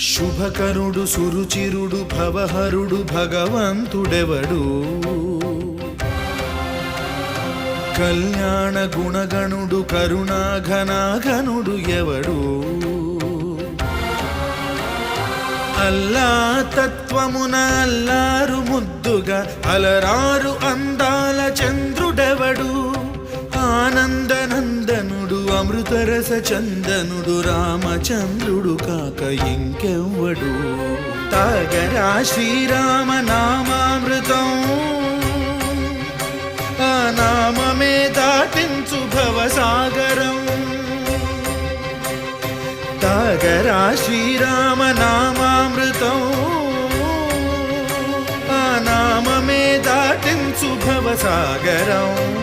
శుభకరుడు సురుచిరుడు భవహరుడు భగవంతుడెవడు? కళ్యాణ గుణగణుడు కరుణాఘనాఘనుడు ఎవడు? అల్లా తత్వమున అల్లారు ముద్దుగా అలరారు అందాల చంద్రుడెవడు? ఆనందన అమృతరస చందనుడు రామచంద్రుడు కాక ఇంకెవ్వడు. తాగరా శ్రీరామ నామామృతం. ఆ నామమే దాటించు భవసాగరం. తాగరా శ్రీరామ నామామృతం. ఆ నామమే దాటించు భవసాగరం.